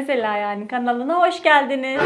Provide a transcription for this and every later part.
Mesela yani kanalına hoş geldiniz.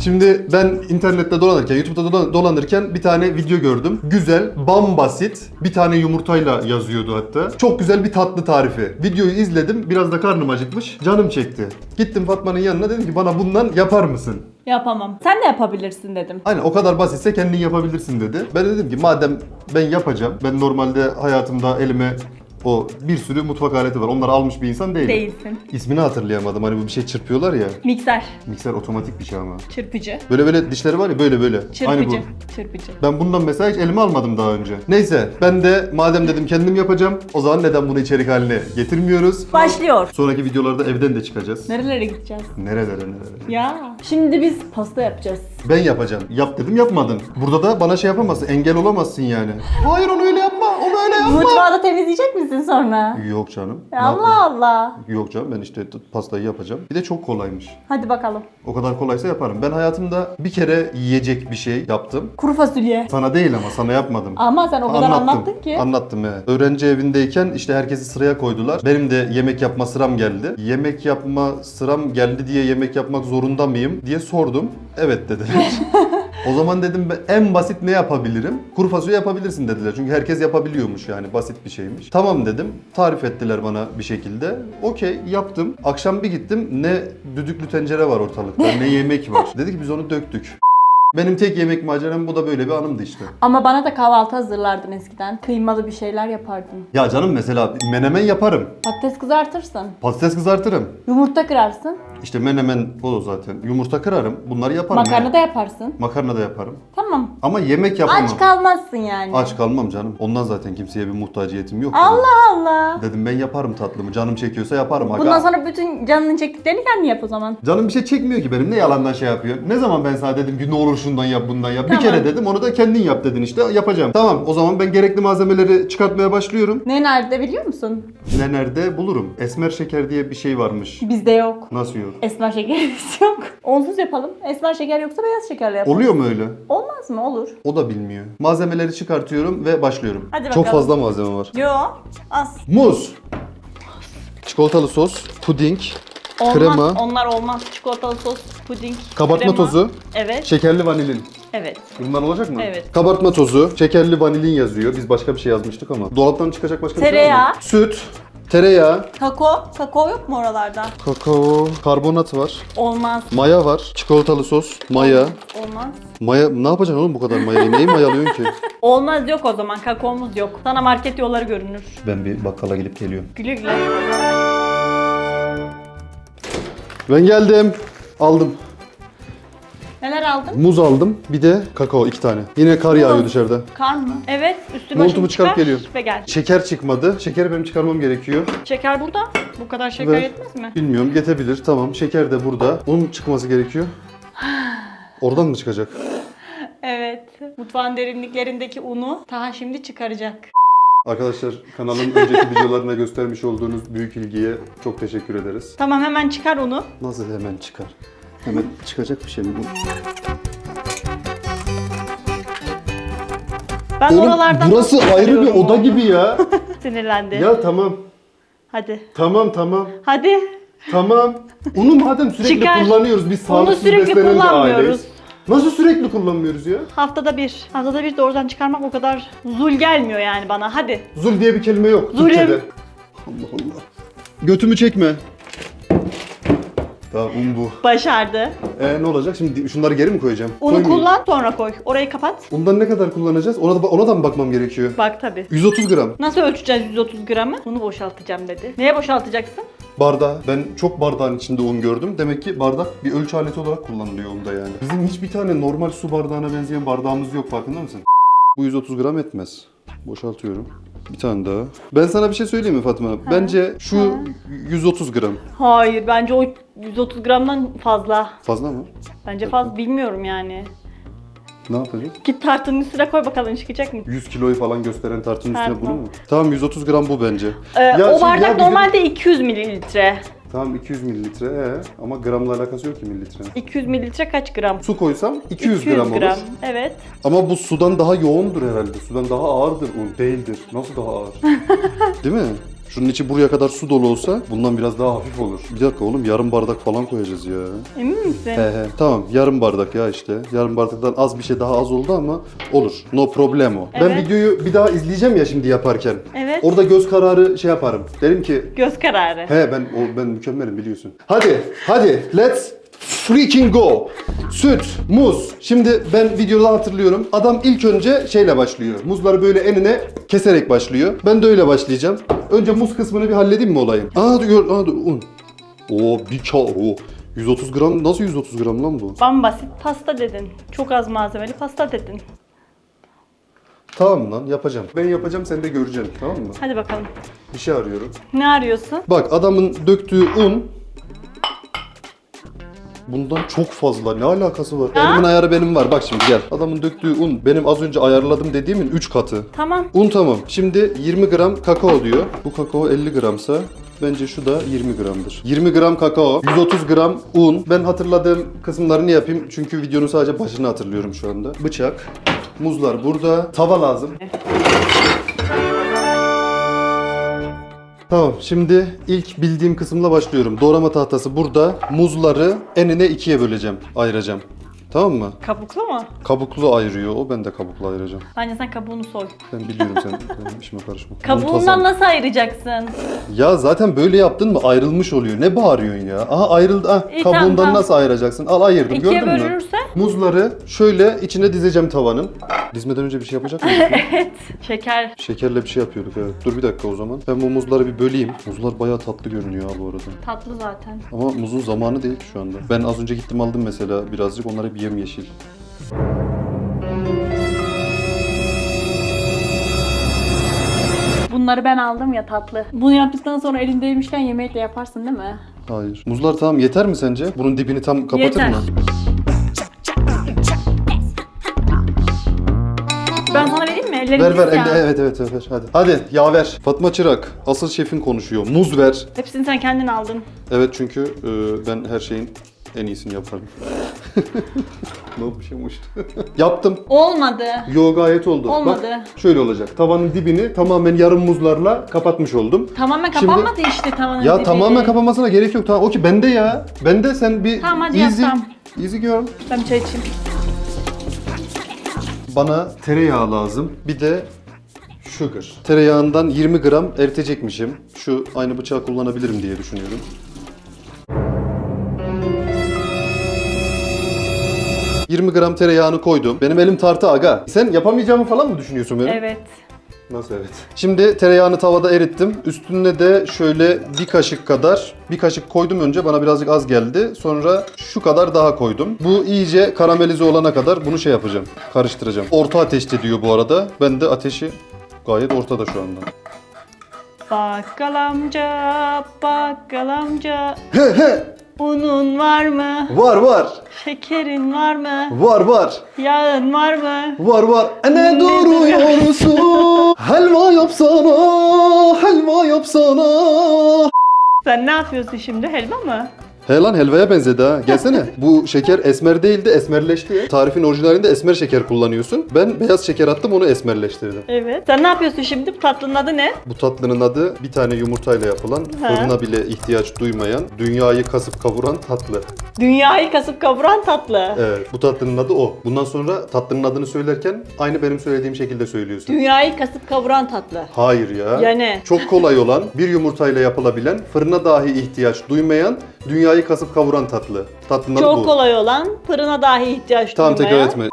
Şimdi ben internette dolanırken, YouTube'da dolan- dolanırken bir tane video gördüm. Güzel, bambasit. Bir tane yumurtayla yazıyordu hatta. Çok güzel bir tatlı tarifi. Videoyu izledim. Biraz da karnım acıkmış. Canım çekti. Gittim Fatma'nın yanına dedim ki bana bundan yapar mısın? Yapamam. Sen de yapabilirsin dedim. Aynen o kadar basitse kendin yapabilirsin dedi. Ben de dedim ki madem ben yapacağım. Ben normalde hayatımda elime o bir sürü mutfak aleti var. Onları almış bir insan değilim. Değilsin. İsmini hatırlayamadım. Hani bu bir şey çırpıyorlar ya. Mikser. Mikser otomatik bir şey ama. Çırpıcı. Böyle böyle dişleri var ya böyle böyle. Aynı bu. Çırpıcı. Çırpıcı. Ben bundan mesela hiç elime almadım daha önce. Neyse ben de madem dedim kendim yapacağım o zaman neden bunu içerik haline getirmiyoruz? Başlıyor. Sonraki videolarda evden de çıkacağız. Nerelere gideceğiz? Nerelere nerelere. Ya. Şimdi biz pasta yapacağız. Ben yapacağım. Yap dedim yapmadın. Burada da bana şey yapamazsın. Engel olamazsın yani. Hayır onu öyle yapma. Onu öyle yapma. Mutfağı da temizleyecek misin sonra? Yok canım. Ne Ya yapayım? Allah Allah. Yok canım ben işte pastayı yapacağım. Bir de çok kolaymış. Hadi bakalım. O kadar kolaysa yaparım. Ben hayatımda bir kere yiyecek bir şey yaptım. Kuru fasulye. Sana değil ama sana yapmadım. Ama sen o kadar anlattın ki. Anlattım evet. Öğrenci evindeyken işte herkesi sıraya koydular. Benim de yemek yapma sıram geldi. Yemek yapma sıram geldi diye yemek yapmak zorunda mıyım diye sordum. Evet dediler. o zaman dedim ben en basit ne yapabilirim? Kuru fasulye yapabilirsin dediler. Çünkü herkes yapabiliyormuş yani basit bir şeymiş. Tamam dedim. Tarif ettiler bana bir şekilde. Okey yaptım. Akşam bir gittim ne düdüklü tencere var ortalıkta ne yemek var. Dedi ki biz onu döktük. Benim tek yemek maceram bu da böyle bir anımdı işte. Ama bana da kahvaltı hazırlardın eskiden. Kıymalı bir şeyler yapardın. Ya canım mesela menemen yaparım. Patates kızartırsın. Patates kızartırım. Yumurta kırarsın. İşte menemen o da zaten. Yumurta kırarım. Bunları yaparım. Makarna yani. da yaparsın. Makarna da yaparım. Tamam. Ama yemek yapamam. Aç kalmazsın yani. Aç kalmam canım. Ondan zaten kimseye bir muhtaciyetim yok. Allah Allah. benim. Dedim ben yaparım tatlımı. Canım çekiyorsa yaparım. Aga. Bundan sonra bütün canının çektiklerini kendin yap o zaman. Canım bir şey çekmiyor ki benim. Ne yalandan şey yapıyor. Ne zaman ben sana dedim ki ne olur şundan yap bundan yap. Tamam. Bir kere dedim onu da kendin yap dedin işte. Yapacağım. Tamam o zaman ben gerekli malzemeleri çıkartmaya başlıyorum. Ne nerede biliyor musun? Ne nerede bulurum. Esmer şeker diye bir şey varmış. Bizde yok. Nasıl yok? Esmer şekerimiz yok. Onsuz yapalım. Esmer şeker yoksa beyaz şekerle yapalım. Oluyor mu öyle? Olmaz mı? Olur. O da bilmiyor. Malzemeleri çıkartıyorum ve başlıyorum. Hadi Çok bakalım. fazla malzeme var. Yo. Az. Muz. Çikolatalı sos, puding, Olmaz. Krema. Onlar olmaz. Çikolatalı sos, puding, kabartma krema. tozu, Evet. şekerli vanilin. Evet. Bunlar olacak mı? Evet. Kabartma tozu, şekerli vanilin yazıyor. Biz başka bir şey yazmıştık ama. Dolaptan çıkacak başka bir şey var Tereyağı. mı? Süt, tereyağı, Kakao. Kakao yok mu oralarda? kakao, karbonat var. Olmaz. Maya var, çikolatalı sos, maya. Olmaz. Maya ne yapacaksın oğlum bu kadar mayayı? Neyi mayalıyorsun ki? Olmaz yok o zaman. Kakaomuz yok. Sana market yolları görünür. Ben bir bakkala gidip geliyorum. Güle güle. Ben geldim. Aldım. Neler aldın? Muz aldım. Bir de kakao iki tane. Yine kar yağıyor dışarıda. Kar mı? Evet. Üstü Montumu başını çıkarıp çıkar geliyor. Ve gel. Şeker çıkmadı. Şekeri benim çıkarmam gerekiyor. Şeker burada. Bu kadar şeker Ver. yetmez mi? Bilmiyorum yetebilir. Tamam. Şeker de burada. Bunun çıkması gerekiyor. Oradan mı çıkacak? Evet. Mutfağın derinliklerindeki unu Taha şimdi çıkaracak. Arkadaşlar kanalın önceki videolarına göstermiş olduğunuz büyük ilgiye çok teşekkür ederiz. Tamam hemen çıkar unu. Nasıl hemen çıkar? Hemen çıkacak bir şey mi bu? Ben Oğlum oralardan burası ayrı bir oda gibi ya. Sinirlendi. ya tamam. Hadi. Tamam tamam. Hadi. Tamam. Onu madem sürekli Çıkar. kullanıyoruz biz Onu sağlıksız sürekli beslenen bir kullanmıyoruz. aileyiz. Nasıl sürekli kullanmıyoruz ya? Haftada bir. Haftada bir de oradan çıkarmak o kadar zul gelmiyor yani bana. Hadi. Zul diye bir kelime yok Zulüm. Türkçe'de. Allah Allah. Götümü çekme. Tamam un bu. Başardı. Ee, ne olacak şimdi şunları geri mi koyacağım? Unu Koymayayım. kullan sonra koy. Orayı kapat. Undan ne kadar kullanacağız? Ona da, ona da mı bakmam gerekiyor? Bak tabi. 130 gram. Nasıl ölçeceğiz 130 gramı? Bunu boşaltacağım dedi. Neye boşaltacaksın? Bardağı. Ben çok bardağın içinde un gördüm. Demek ki bardak bir ölçü aleti olarak kullanılıyor unda yani. Bizim hiçbir tane normal su bardağına benzeyen bardağımız yok farkında mısın? Bu 130 gram etmez. Boşaltıyorum. Bir tane daha. Ben sana bir şey söyleyeyim mi Fatma? Bence şu 130 gram. Hayır bence o 130 gramdan fazla. Fazla mı? Bence fazla bilmiyorum yani. Ne yapacağız? Git tartının üstüne koy bakalım çıkacak mı? 100 kiloyu falan gösteren tartının üstüne Ha, bunu mu? Tamam 130 gram bu bence. Ee, Ya o bardak ya bizim- normalde 200 mililitre. Tamam 200 mililitre ee, ama gramla alakası yok ki mililitre. 200 mililitre kaç gram? Su koysam 200, gram olur. Evet. Ama bu sudan daha yoğundur herhalde. Sudan daha ağırdır un. Değildir. Nasıl daha ağır? Değil mi? Şunun içi buraya kadar su dolu olsa bundan biraz daha hafif olur. Bir dakika oğlum yarım bardak falan koyacağız ya. Emin misin? He he tamam yarım bardak ya işte. Yarım bardaktan az bir şey daha az oldu ama olur. No problemo. Ben Evet. videoyu bir daha izleyeceğim ya şimdi yaparken. Evet. Orada göz kararı şey yaparım. Derim ki Göz kararı. he ben o ben mükemmelim biliyorsun. Hadi hadi let's freaking go. Süt, muz. Şimdi ben videoda hatırlıyorum. Adam ilk önce şeyle başlıyor. Muzları böyle enine keserek başlıyor. Ben de öyle başlayacağım. Önce muz kısmını bir halledeyim mi olayım? Aa dur, aa dur, un. Oo bir ka o 130 gram nasıl 130 gram lan bu? Bambasit pasta dedin. Çok az malzemeli pasta dedin. Tamam lan yapacağım. Ben yapacağım sen de göreceksin tamam mı? Hadi bakalım. Bir şey arıyorum. Ne arıyorsun? Bak adamın döktüğü un Bundan çok fazla. Ne alakası var? Elimin ayarı benim var. Bak şimdi gel. Adamın döktüğü un benim az önce ayarladım dediğimin 3 katı. Tamam. Un tamam. Şimdi 20 gram kakao diyor. Bu kakao 50 gramsa bence şu da 20 gramdır. 20 gram kakao, 130 gram un. Ben hatırladığım kısımlarını yapayım çünkü videonun sadece başını hatırlıyorum şu anda. Bıçak, muzlar burada, tava lazım. Tamam şimdi ilk bildiğim kısımla başlıyorum. Doğrama tahtası burada. Muzları enine ikiye böleceğim, ayıracağım. Tamam mı? Kabuklu mu? Kabuklu ayırıyor o, ben de kabuklu ayıracağım. Bence sen kabuğunu soy. Ben biliyorum sen benim işime karışma. Kabuğundan nasıl ayıracaksın? Ya zaten böyle yaptın mı ayrılmış oluyor. Ne bağırıyorsun ya? Aha ayrıldı. Ah, İyi, kabuğundan tamam, nasıl ayıracaksın? Al ayırdım İkiye gördün mü? bölünürse? Muzları şöyle içine dizeceğim tavanın. Dizmeden önce bir şey yapacak mıyız? Evet. Şeker. Şekerle bir şey yapıyorduk evet. Dur bir dakika o zaman. Ben bu muzları bir böleyim. Muzlar bayağı tatlı görünüyor ha bu arada. Tatlı zaten. Ama muzun zamanı değil şu anda. Ben az önce gittim aldım mesela birazcık. Onlar hep yemyeşil. Bunları ben aldım ya tatlı. Bunu yaptıktan sonra elindeymişken yemeği de yaparsın değil mi? Hayır. Muzlar tamam yeter mi sence? Bunun dibini tam kapatır Yeter. mı? Ben sana vereyim mi? Ellerim Ver ver pis ya. elle- evet evet evet ver hadi. Hadi yağ ver. Fatma Çırak asıl şefin konuşuyor. Muz ver. Hepsini sen kendin aldın. Evet çünkü e, ben her şeyin en iyisini yaparım. ne yapmışım uçtu. Yaptım. Olmadı. Yo gayet oldu. Olmadı. Bak, şöyle olacak. Tavanın dibini tamamen yarım muzlarla kapatmış oldum. Tamamen Şimdi- kapanmadı işte tavanın Ya dibi. tamamen kapanmasına gerek yok. Tamam o ki bende ya. Bende sen bir Tamam, hadi easy, yap, tamam. easy girl. Ben bir çay içeyim. Bana tereyağı lazım. Bir de sugar. Tereyağından 20 gram eritecekmişim. Şu aynı bıçağı kullanabilirim diye düşünüyorum. ...20 gram tereyağını koydum. Benim elim tartı aga. Sen yapamayacağımı falan mı düşünüyorsun benim? Evet. Nasıl evet? Şimdi tereyağını tavada erittim. Üstüne de şöyle bir kaşık kadar, bir kaşık koydum önce bana birazcık az geldi. Sonra şu kadar daha koydum. Bu iyice karamelize olana kadar bunu şey yapacağım, karıştıracağım. Orta ateşte diyor bu arada. Ben de ateşi gayet ortada şu anda. Bakkal amca, bakkal amca. Unun var mı? Var var, Şekerin var mı? var var, Yağın var mı? var var. E Ne duruyorsun? helva yapsana, helva yapsana. Sen ne yapıyorsun şimdi? Helva mı? He lan helvaya benzedi ha. Gelsene. Bu şeker esmer değildi, esmerleşti. Tarifin orijinalinde esmer şeker kullanıyorsun. Ben beyaz şeker attım, onu esmerleştirdim. Evet. Sen ne yapıyorsun şimdi? Bu tatlının adı ne? Bu tatlının adı bir tane yumurtayla yapılan, Ha. fırına bile ihtiyaç duymayan, dünyayı kasıp kavuran tatlı. Dünyayı kasıp kavuran tatlı. Evet, bu tatlının adı o. Bundan sonra tatlının adını söylerken aynı benim söylediğim şekilde söylüyorsun. Dünyayı kasıp kavuran tatlı. Hayır ya. Yani. Çok kolay olan, bir yumurtayla yapılabilen, fırına dahi ihtiyaç duymayan, dünyayı kasıp kavuran tatlı. Tatlının adı bu. Çok kolay olan, fırına dahi ihtiyaç Tamam tekrar etme.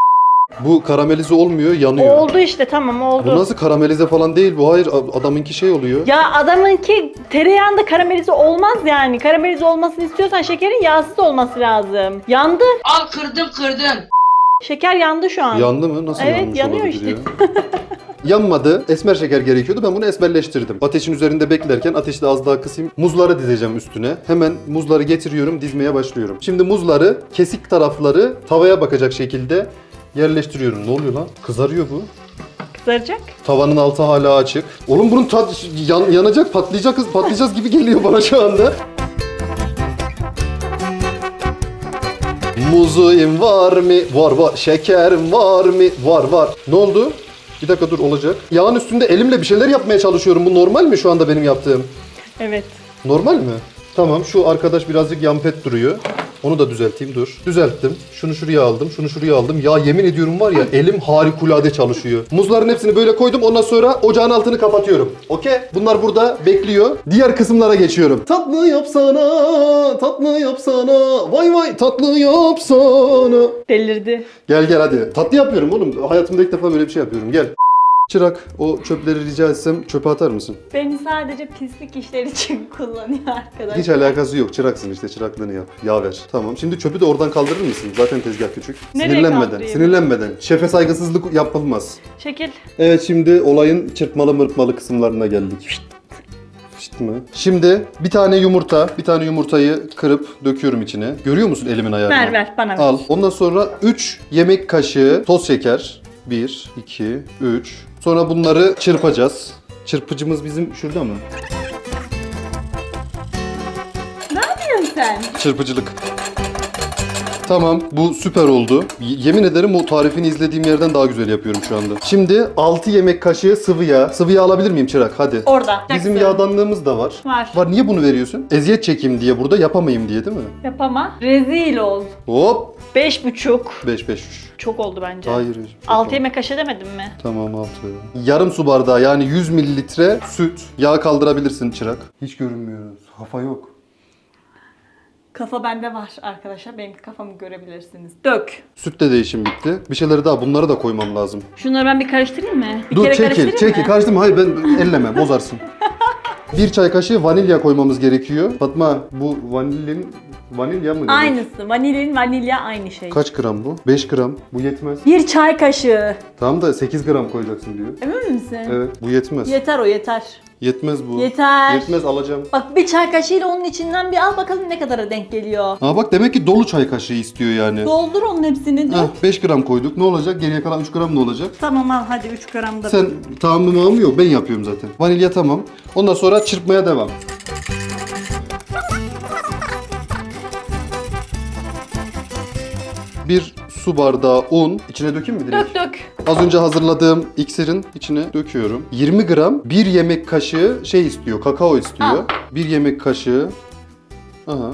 Bu karamelize olmuyor, yanıyor. Oldu işte tamam oldu. Bu nasıl karamelize falan değil bu. Hayır a- adamınki şey oluyor. Ya adamınki tereyağında karamelize olmaz yani. Karamelize olmasını istiyorsan şekerin yağsız olması lazım. Yandı. Al kırdım kırdım. Şeker yandı şu an. Yandı mı? Nasıl Evet, yanmış yanıyor olabilir işte. ya? Yanmadı. Esmer şeker gerekiyordu. Ben bunu esmerleştirdim. Ateşin üzerinde beklerken ateşi de az daha kısayım. Muzları dizeceğim üstüne. Hemen muzları getiriyorum, dizmeye başlıyorum. Şimdi muzları kesik tarafları tavaya bakacak şekilde yerleştiriyorum. Ne oluyor lan? Kızarıyor bu. Kızaracak. Tavanın altı hala açık. Oğlum bunun tat yan- yanacak, patlayacak, patlayacağız gibi geliyor bana şu anda. Muzum var mı? Var var. Şekerim var mı? Var var. Ne oldu? Bir dakika dur olacak. Yağın üstünde elimle bir şeyler yapmaya çalışıyorum. Bu normal mi şu anda benim yaptığım? Evet. Normal mi? Tamam şu arkadaş birazcık yampet duruyor. Onu da düzelteyim dur. Düzelttim. Şunu şuraya aldım, şunu şuraya aldım. Ya yemin ediyorum var ya elim harikulade çalışıyor. Muzların hepsini böyle koydum. Ondan sonra ocağın altını kapatıyorum. Okey? Bunlar burada bekliyor. Diğer kısımlara geçiyorum. Tatlı yapsana, tatlı yapsana. Vay vay tatlı yapsana. Delirdi. Gel gel hadi. Tatlı yapıyorum oğlum. Hayatımda ilk defa böyle bir şey yapıyorum. Gel. Çırak o çöpleri rica etsem çöpe atar mısın? Beni sadece pislik işler için kullanıyor arkadaş. Hiç alakası yok. Çıraksın işte çıraklığını yap. Yağ ver. Tamam. Şimdi çöpü de oradan kaldırır mısın? Zaten tezgah küçük. Nereye sinirlenmeden. kaldırayım? Sinirlenmeden. Şefe saygısızlık yapılmaz. Çekil. Evet şimdi olayın çırpmalı mırpmalı kısımlarına geldik. Şşt mı? Şimdi bir tane yumurta, bir tane yumurtayı kırıp döküyorum içine. Görüyor musun elimin ayarını? Ver ver bana ver. Al. Ondan sonra 3 yemek kaşığı toz şeker. 1, 2, 3. Sonra bunları çırpacağız. Çırpıcımız bizim şurada mı? Ne yapıyorsun sen? Çırpıcılık. Tamam bu süper oldu. Y- yemin ederim o tarifini izlediğim yerden daha güzel yapıyorum şu anda. Şimdi 6 yemek kaşığı sıvı yağ. Sıvı yağ alabilir miyim çırak? Hadi. Orada. Bizim Yaksın. yağdanlığımız da var. Var. Var niye bunu veriyorsun? Eziyet çekeyim diye burada yapamayayım diye değil mi? Yapama. Rezil ol. Hop. Beş buçuk. 5 5 Çok oldu bence. Hayır. Altı yemek kaşığı demedim mi? Tamam 6. Yarım su bardağı yani 100 mililitre süt. Yağ kaldırabilirsin çırak. Hiç görünmüyor. Kafa yok. Kafa bende var arkadaşlar. Benim kafamı görebilirsiniz. Dök. Sütte değişim bitti. Bir şeyleri daha bunları da koymam lazım. Şunları ben bir karıştırayım mı? Bir Dur kere çekil, karıştırayım çekil. mı? Karıştırma. Hayır ben elleme, bozarsın. Bir çay kaşığı vanilya koymamız gerekiyor. Fatma bu vanilin vanilya mı? demek? Aynısı. Vanilin vanilya aynı şey. Kaç gram bu? 5 gram. Bu yetmez. Bir çay kaşığı. Tamam da 8 gram koyacaksın diyor. Emin misin? Evet bu yetmez. Yeter o yeter. Yetmez bu. Yeter. Yetmez alacağım. Bak bir çay kaşığıyla onun içinden bir al bakalım ne kadara denk geliyor. Aa bak demek ki dolu çay kaşığı istiyor yani. Doldur onun hepsini. Heh, dök. 5 gram koyduk. Ne olacak? Geriye kalan 3 gram ne olacak? Tamam al hadi 3 gram da. Sen tamamı mı yok? Ben yapıyorum zaten. Vanilya tamam. Ondan sonra çırpmaya devam. Bir su bardağı un. İçine dökeyim mi direkt? Dök dök. Az önce hazırladığım iksirin içine döküyorum. 20 gram, 1 yemek kaşığı şey istiyor, kakao istiyor. Al. 1 yemek kaşığı. Aha.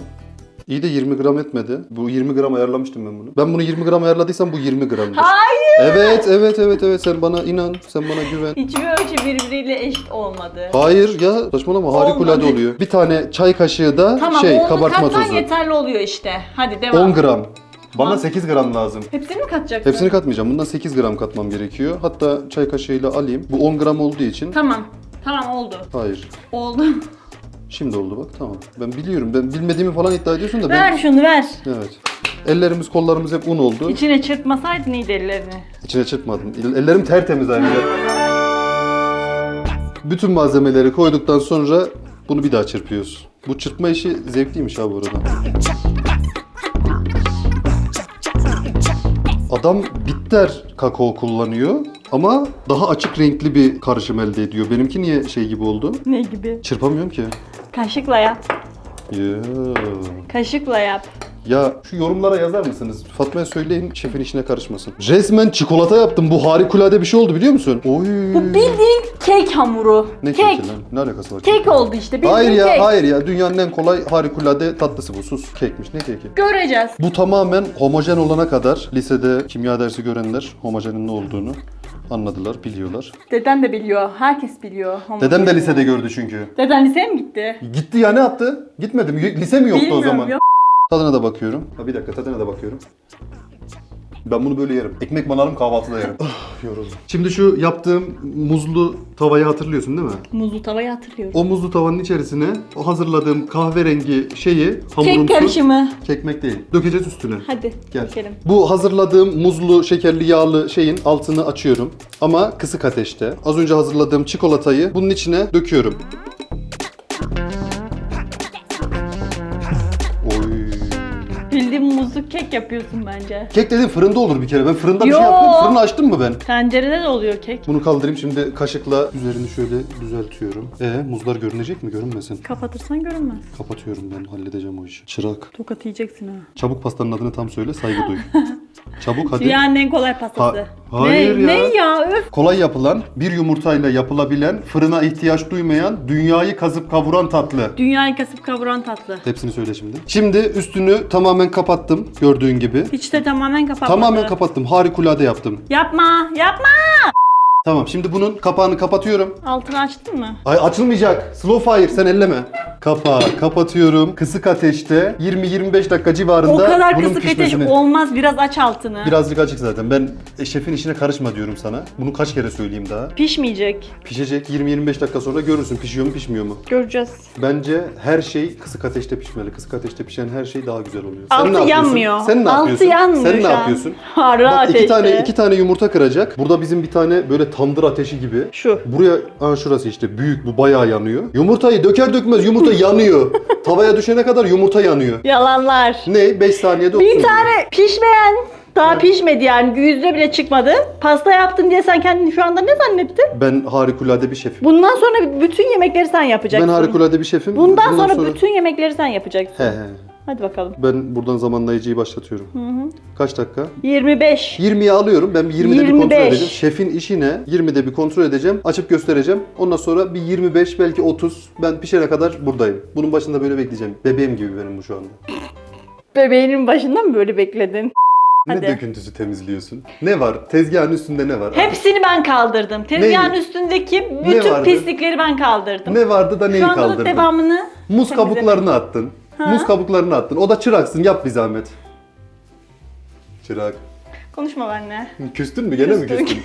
İyi de 20 gram etmedi. Bu 20 gram ayarlamıştım ben bunu. Ben bunu 20 gram ayarladıysam bu 20 gramdır. Hayır. Evet, evet, evet, evet. Sen bana inan, sen bana güven. Hiçbir ölçü birbiriyle eşit olmadı. Hayır ya saçmalama harikulade Olmadı. oluyor. Bir tane çay kaşığı da Tamam şey onu kabartma katsan tozu. yeterli oluyor işte. Hadi devam. 10 gram. Bana Tamam. 8 gram lazım. Hepsini mi katacaksın? Hepsini katmayacağım. Bundan 8 gram katmam gerekiyor. Hatta çay kaşığıyla alayım. Bu 10 gram olduğu için. Tamam. Tamam oldu. Hayır. Oldu. Şimdi oldu bak tamam. Ben biliyorum. Ben bilmediğimi falan iddia ediyorsun da ben... ver şunu ver. Evet. Ellerimiz kollarımız hep un oldu. İçine çırpmasaydın iyiydi ellerini. İçine çırpmadım. El- Ellerim tertemiz ayrıca. Bütün malzemeleri koyduktan sonra bunu bir daha çırpıyoruz. Bu çırpma işi zevkliymiş ha bu arada. Adam bitter kakao kullanıyor ama daha açık renkli bir karışım elde ediyor. Benimki niye şey gibi oldu? Ne gibi? Çırpamıyorum ki. Kaşıkla yap. Ya. Kaşıkla yap. Ya şu yorumlara yazar mısınız? Fatma'ya söyleyin şefin işine karışmasın. Resmen çikolata yaptım. Bu harikulade bir şey oldu biliyor musun? Oy. Bu bildiğin kek hamuru. Ne kek. keki lan? Ne alakası var? Kek oldu işte. Bildiğin Hayır ya, kek. hayır ya. Dünyanın en kolay harikulade tatlısı bu. Sus. Kekmiş. Ne keki? Göreceğiz. Bu tamamen homojen olana kadar lisede kimya dersi görenler homojenin ne olduğunu anladılar, biliyorlar. Deden de biliyor. Herkes biliyor. Dedem de lisede gördü çünkü. Deden liseye mi gitti? Gitti ya ne yaptı? Gitmedi mi? Lise mi yoktu Bilmiyorum, o zaman? yok. Tadına da bakıyorum. Ha bir dakika tadına da bakıyorum. Ben bunu böyle yerim. Ekmek banarım kahvaltıda yerim. Ah, yoruldum. Şimdi şu yaptığım muzlu tavayı hatırlıyorsun değil mi? Muzlu tavayı hatırlıyorum. O muzlu tavanın içerisine o hazırladığım kahverengi şeyi hamurumsu. Kek karışımı. Kekmek değil. Dökeceğiz üstüne. Hadi Gel. dökelim. Bu hazırladığım muzlu, şekerli, yağlı şeyin altını açıyorum. Ama kısık ateşte. Az önce hazırladığım çikolatayı bunun içine döküyorum. Kek yapıyorsun bence. Kek dediğin fırında olur bir kere. Ben fırında bir Yo. şey yaptım. Fırını açtım mı ben? Tencerede de oluyor kek. Bunu kaldırayım şimdi kaşıkla üzerini şöyle düzeltiyorum. E muzlar görünecek mi? Görünmesin. Kapatırsan görünmez. Kapatıyorum ben halledeceğim o işi. Çırak. Tokat yiyeceksin ha. Çabuk pastanın adını tam söyle saygı duy. Çabuk hadi. Dünyanın en kolay pastası. Ha- hayır ne, ya. Ne ya? Öf. Kolay yapılan, bir yumurtayla yapılabilen, fırına ihtiyaç duymayan, dünyayı kazıp kavuran tatlı. Dünyayı kasıp kavuran tatlı. Hepsini söyle şimdi. Şimdi üstünü tamamen kapattım gördüğün gibi. Hiç de tamamen kapatmadı. Tamamen kapattım. Harikulade yaptım. Yapma, yapma. Tamam şimdi bunun kapağını kapatıyorum. Altını açtın mı? Ay açılmayacak. Slow fire sen elleme. Kapağı kapatıyorum. Kısık ateşte 20-25 dakika civarında O kadar bunun kısık ateş pişmesini... olmaz. Biraz aç altını. Birazcık açık zaten. Ben e, şefin işine karışma diyorum sana. Bunu kaç kere söyleyeyim daha. Pişmeyecek. Pişecek 20-25 dakika sonra görürsün pişiyor mu pişmiyor mu. Göreceğiz. Bence her şey kısık ateşte pişmeli. Kısık ateşte pişen her şey daha güzel oluyor. Altı ne yapıyorsun? yanmıyor. Sen ne Altı yapıyorsun? yanmıyor Sen ne şu an. yapıyorsun? Harra Bak ateşte. iki tane iki tane yumurta kıracak. Burada bizim bir tane böyle tandır ateşi gibi. Şu. Buraya aa şurası işte büyük bu bayağı yanıyor. Yumurtayı döker dökmez yumurta yanıyor. Tavaya düşene kadar yumurta yanıyor. Yalanlar. Ne? 5 saniyede Bir tane pişmeyen daha pişmedi yani yüzde bile çıkmadı. Pasta yaptın diye sen kendini şu anda ne zannettin? Ben harikulade bir şefim. Bundan sonra bütün yemekleri sen yapacaksın. Ben harikulade bir şefim. Bundan, sonra, bütün yemekleri sen yapacaksın. He he. Hadi bakalım. Ben buradan zamanlayıcıyı başlatıyorum. Kaç dakika? 25. 20'yi alıyorum. Ben bir 20'de bir kontrol 25. edeceğim. Şefin işine 20'de bir kontrol edeceğim. Açıp göstereceğim. Ondan sonra bir 25 belki 30 ben pişene kadar buradayım. Bunun başında böyle bekleyeceğim. Bebeğim gibi benim bu şu anda. Bebeğinin başından mı böyle bekledin? Ne Hadi. döküntüsü temizliyorsun? Ne var? Tezgahın üstünde ne var? Hepsini ben kaldırdım. Tezgahın Neyi? üstündeki Ne bütün pislikleri ben kaldırdım. Ne vardı da neyi Şu anda da kaldırdın? devamını Muz temizledim. kabuklarını attın. Muz kabuklarını attın. O da çıraksın. Yap bir zahmet. Çırak. Konuşma benimle. Küstün mü? Gene mi küstün?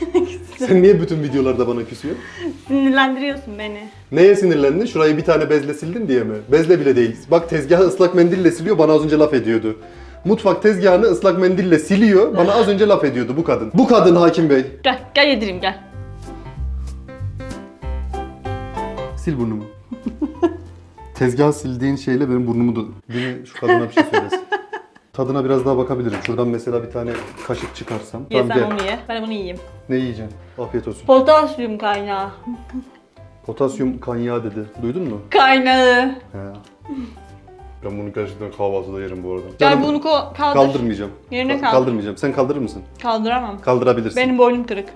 Sen niye bütün videolarda bana küsüyorsun? Sinirlendiriyorsun beni. Neye sinirlendin? Şurayı bir tane bezle sildin diye mi? Bezle bile değil. Bak tezgahı ıslak mendille siliyor bana az önce laf ediyordu. Mutfak tezgahını ıslak mendille siliyor bana az önce laf ediyordu bu kadın. Bu kadın Hakim Bey. Gel, gel yedireyim gel. Sil burnumu. Tezgah sildiğin şeyle benim burnumu da... Beni şu kadına bir şey söylesin. Tadına biraz daha bakabilirim. Şuradan mesela bir tane kaşık çıkarsam. Ye sen onu ye. Ben bunu yiyeyim. Ne yiyeceksin? Afiyet olsun. Potasyum kaynağı. Potasyum kanyağı dedi. Duydun mu? Kaynağı. He. Ben bunu gerçekten kahvaltıda yerim bu arada. Gel bunu ko- kaldır. Kaldırmayacağım. Yerine Ka- kaldır. Kaldırmayacağım. Sen kaldırır mısın? Kaldıramam. Kaldırabilirsin. Benim boynum kırık.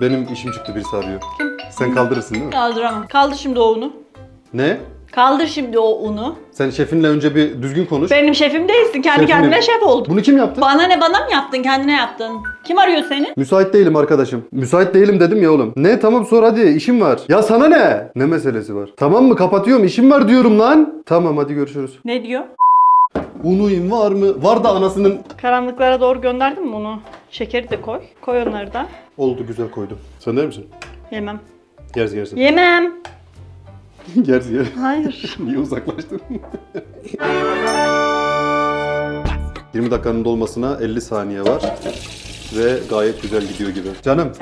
Benim işim çıktı birisi arıyor. Kim? Sen kaldırırsın değil mi? Kaldıramam. Kaldır şimdi o unu. Ne? Kaldır şimdi o unu. Sen şefinle önce bir düzgün konuş. Benim şefim değilsin. Kendi Şefim kendine şef oldun. Bunu kim yaptı? Bana ne bana mı yaptın? Kendine yaptın. Kim arıyor seni? Müsait değilim arkadaşım. Müsait değilim dedim ya oğlum. Ne tamam sor hadi işim var. Ya sana ne? Ne meselesi var? Tamam mı kapatıyorum işim var diyorum lan. Tamam hadi görüşürüz. Ne diyor? Unuyum var mı? Var da anasının... Karanlıklara doğru gönderdin mi bunu? Şekeri de koy. Koy onları da. Oldu güzel koydum. Sen der misin? Yemem. Yersin yersin. Yemem. yer. Hayır. Niye uzaklaştın? 20 dakikanın dolmasına 50 saniye var. Ve gayet güzel gidiyor gibi. Canım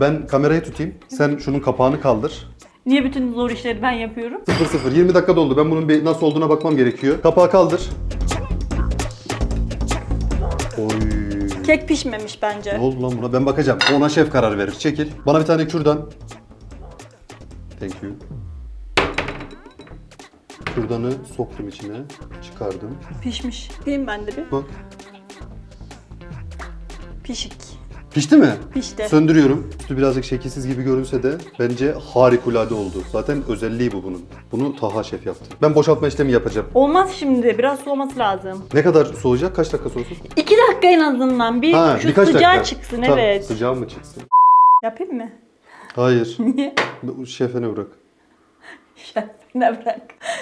ben kamerayı tutayım. Sen şunun kapağını kaldır. Niye bütün zor işleri ben yapıyorum? 0 0 20 dakika doldu. Ben bunun bir nasıl olduğuna bakmam gerekiyor. Kapağı kaldır. Oy. Kek pişmemiş bence. Ne oldu lan buna? Ben bakacağım. Ona şef karar verir. Çekil. Bana bir tane kürdan. Thank you. Kürdanı soktum içine. Çıkardım. Pişmiş. Pişeyim ben de bir. Bak. Pişik. Pişti mi? Pişti. Söndürüyorum. Üstü birazcık şekilsiz gibi görünse de bence harikulade oldu. Zaten özelliği bu bunun. Bunu Taha Şef yaptı. Ben boşaltma işlemi yapacağım. Olmaz şimdi. Biraz soğuması lazım. Ne kadar soğuyacak? Kaç dakika soğusun? İki dakika en azından. Bir şu sıcağı çıksın Tamam, evet. Sıcağı mı çıksın? Yapayım mı? Hayır. Niye? Şefene bırak. Şefine bırak.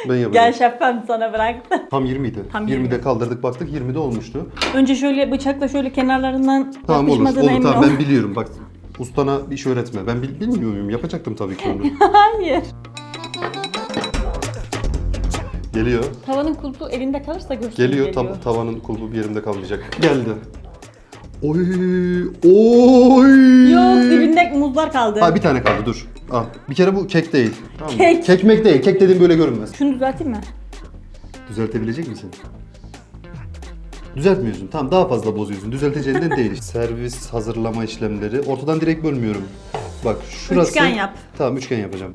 Ben yapacağım. Gel şef ben sana bıraktım. Tam 20 idi. Tam 20'de 20. kaldırdık baktık 20'de olmuştu. Önce şöyle bıçakla şöyle kenarlarından Tamam olur. Olur emin tamam ol. ben biliyorum. Bak ustana bir iş öğretme. Ben bil- bilmiyor muyum? Yapacaktım tabii ki onu. Hayır. Geliyor. Tavanın kulpu elinde kalırsa görsün Geliyor. Tam, tavanın kulbu bir yerimde kalmayacak. Geldi. Oy! Oy! Yok dibinde muzlar kaldı. Ha bir tane kaldı dur. Al. Bir kere bu kek değil. Tamam mı? Kek. Kekmek değil. Kek dediğim böyle görünmez. Şunu düzelteyim mi? Düzeltebilecek misin? Düzeltmiyorsun. Tamam daha fazla bozuyorsun. Düzelteceğinden değil. Servis hazırlama işlemleri. Ortadan direkt bölmüyorum. Bak şurası. Üçgen yap. Tamam üçgen yapacağım.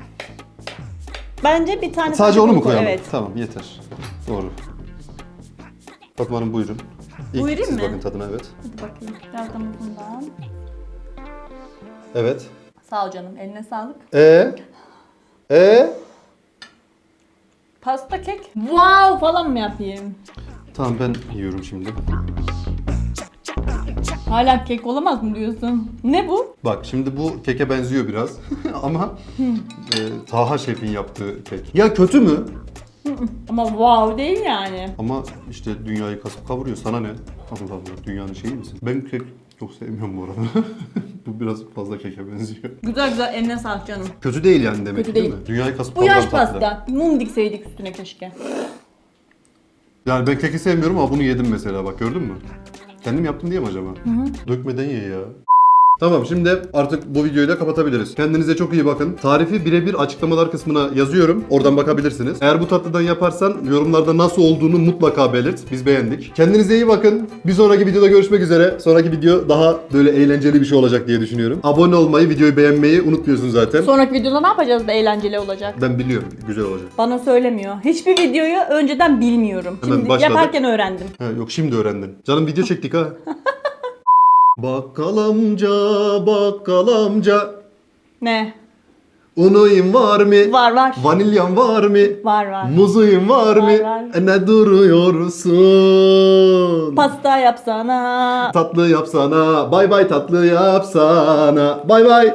Bence bir tane Sadece onu mu koy, koyalım? Evet. Tamam yeter. Doğru. Fatma Hanım buyurun. İlk Buyurayım siz mı? bakın tadına evet. Hadi bakayım. Biraz da muzundan. Evet. Sağ ol canım. Eline sağlık. E E Pasta kek. Wow falan mı yapayım? Tamam ben yiyorum şimdi. Hala kek olamaz mı diyorsun? Ne bu? Bak şimdi bu keke benziyor biraz ama e, Taha şefin yaptığı kek. Ya kötü mü? Ama wow değil yani. Ama işte dünyayı kasıp kavuruyor. Sana ne? Allah Allah dünyanın şeyi misin? Ben kek çok sevmiyorum bu arada. bu biraz fazla keke benziyor. Güzel güzel eline sağlık canım. Kötü değil yani demek Kötü değil, mi? Dünyayı kasıp Bu yaş kavuran tatlı. pasta. Mum dikseydik üstüne keşke. Yani ben keki sevmiyorum ama bunu yedim mesela bak gördün mü? Kendim yaptım diye mi acaba? Dökmeden ye ya. Tamam şimdi artık bu videoyu da kapatabiliriz. Kendinize çok iyi bakın. Tarifi birebir açıklamalar kısmına yazıyorum. Oradan bakabilirsiniz. Eğer bu tatlıdan yaparsan yorumlarda nasıl olduğunu mutlaka belirt. Biz beğendik. Kendinize iyi bakın. Bir sonraki videoda görüşmek üzere. Sonraki video daha böyle eğlenceli bir şey olacak diye düşünüyorum. Abone olmayı, videoyu beğenmeyi unutmuyorsun zaten. Sonraki videoda ne yapacağız da eğlenceli olacak? Ben biliyorum. Güzel olacak. Bana söylemiyor. Hiçbir videoyu önceden bilmiyorum. Hemen Şimdi başladık. yaparken öğrendim. Ha, yok şimdi öğrendin. Canım video çektik ha. bakkal amca, bakkal amca. Ne? Unuyum var mı? Var var. Vanilyan var mı? Var var. Muzuyum var mı? Var, var. E, ne duruyorsun? Pasta yapsana. tatlı yapsana. Bay bay tatlı yapsana. Bay bay.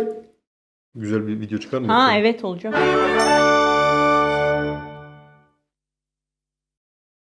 Güzel bir video çıkar mı? Ha evet olacak.